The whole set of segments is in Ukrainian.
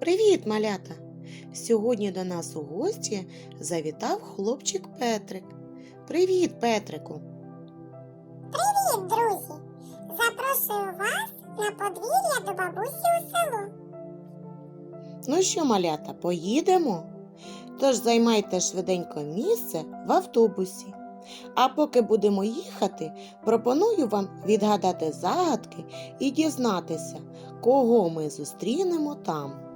Привіт, малята! Сьогодні до нас у гості завітав хлопчик Петрик. Привіт, Петрику! Привіт, друзі! Запрошую вас на подвір'я до бабусі у село. Ну що, малята, поїдемо? Тож займайте швиденько місце в автобусі. А поки будемо їхати, пропоную вам відгадати загадки і дізнатися, кого ми зустрінемо там.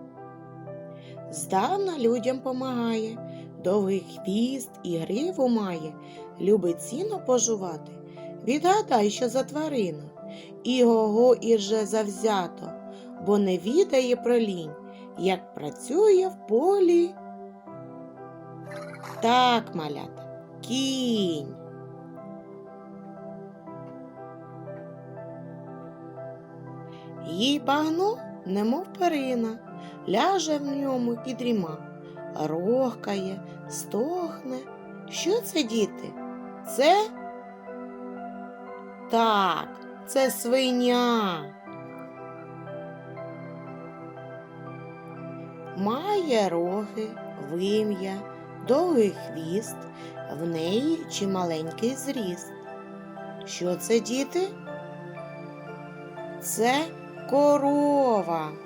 Здавна людям помагає, довгий хвіст і гриву має, любить сіно пожувати. Відгадай, що за тварина, і гого ірже завзято, бо не відає про лінь, як працює в полі. Так, малята, кінь. Їй багно, немов перина, ляже в ньому і дріма, рохкає, стохне. Що це, діти? Це? Так, це свиня. Має роги, вим'я, довгий хвіст, в неї чималенький зріст. Що це, діти? Це корова.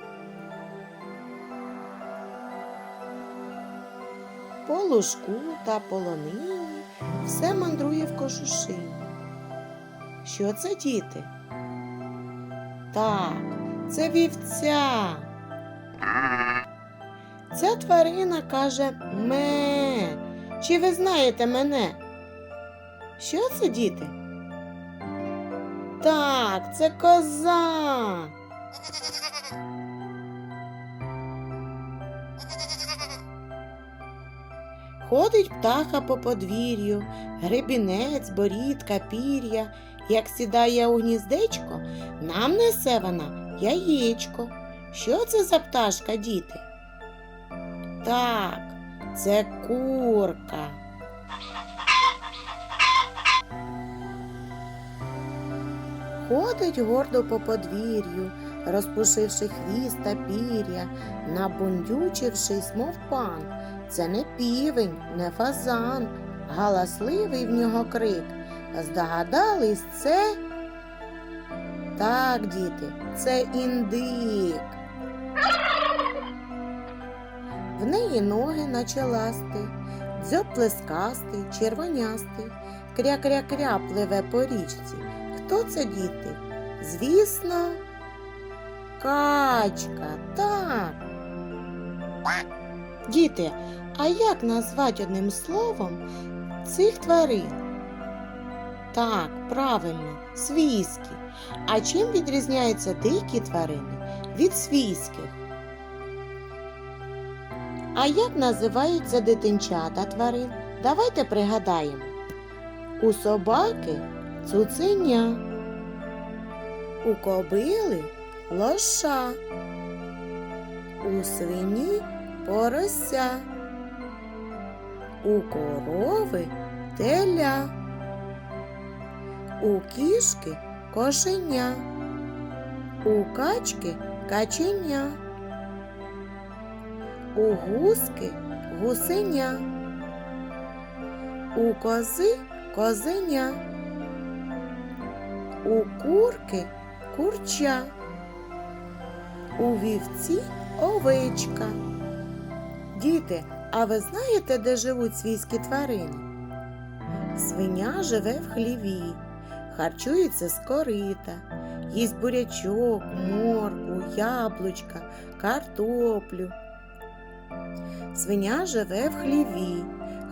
По лужку та полонині все мандрує в кожушині. Що це, діти? Так, це вівця. Ця тварина каже ме. Чи ви знаєте мене? Що це, діти? Так, це коза. Ходить птаха по подвір'ю, гребінець, борідка, пір'я. Як сідає у гніздечко, нам несе вона яєчко. Що це за пташка, діти? Так, це курка. Ходить гордо по подвір'ю, розпушивши хвіст та пір'я, набундючившись, мов пан. Це не півень, не фазан, галасливий в нього крик. Здогадались це? Так, діти, це індик. В неї ноги наче ласти, дзьоб плескастий, червонястий, кря-кря-кря пливе по річці. Хто це діти? Звісно, качка, так. Діти, а як назвати одним словом цих тварин? Так, правильно, свійські. А чим відрізняються дикі тварини від свійських? А як називаються дитинчата тварин? Давайте пригадаємо. У собаки цуценя, у кобили лоша, у свині порося, у корови теля, у кішки кошеня, у качки каченя, у гуски гусеня, у кози козеня, у курки курча, у вівці овечка. Діти, а ви знаєте, де живуть свійські тварини? Свиня живе в хліві, харчується з корита, їсть бурячок, моркву, яблучка, картоплю. Свиня живе в хліві,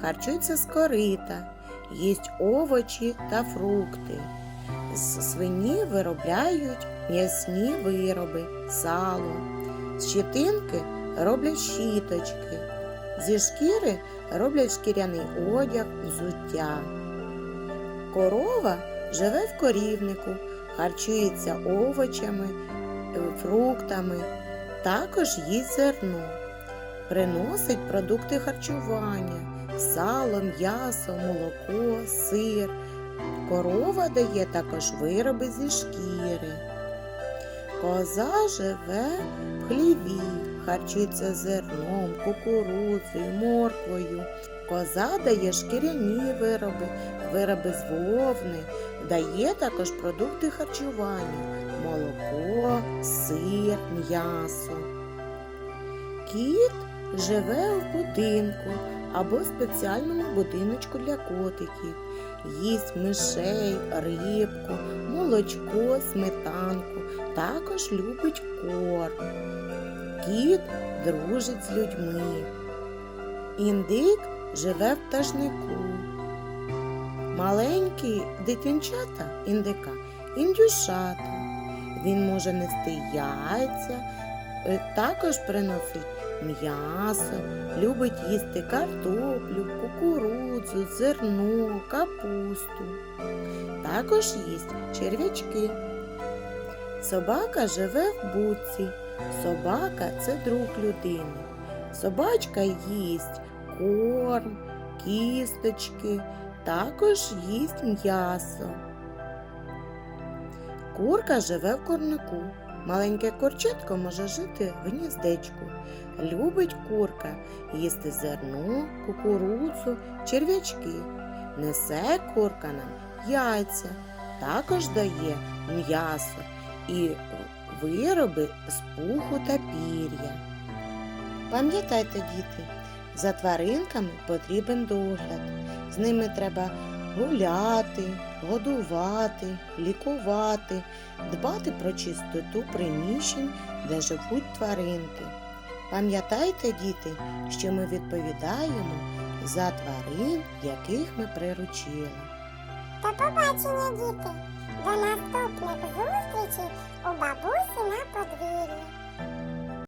харчується з корита, їсть овочі та фрукти. З свині виробляють м'ясні вироби, сало, з щетинки роблять щіточки, зі шкіри роблять шкіряний одяг, взуття. Корова живе в корівнику, харчується овочами, е, фруктами, також їсть зерно, приносить продукти харчування, сало, м'ясо, молоко, сир. Корова дає також вироби зі шкіри. Коза живе в хліві, харчується зерном, кукурудзою, морквою. Коза дає шкіряні вироби, вироби з вовни, дає також продукти харчування, молоко, сир, м'ясо. Кіт живе в будинку або в спеціальному будиночку для котиків. Їсть мишей, рибку, молочко, сметанку, також любить корм. Кіт дружить з людьми. Індик живе в пташнику. Маленькі дитинчата індика індюшата. Він може нести яйця, також приносить м'ясо, любить їсти картоплю, кукурудзу, зерно, капусту. Також їсть черв'ячки. Собака живе в буці. Собака це друг людини. Собачка їсть корм, кісточки, також їсть м'ясо. Курка живе в корнику. Маленьке курчатко може жити в гніздечку. Любить курка їсти зерно, кукурудзу, черв'ячки. Несе курка нам яйця, також дає м'ясо і вироби з пуху та пір'я. Пам'ятайте, діти, за тваринками потрібен догляд. З ними треба гуляти, годувати, лікувати, дбати про чистоту приміщень, де живуть тваринки. Пам'ятайте, діти, що ми відповідаємо за тварин, яких ми приручили. До побачення, діти! До наступних зустрічей у бабусі на подвір'ї.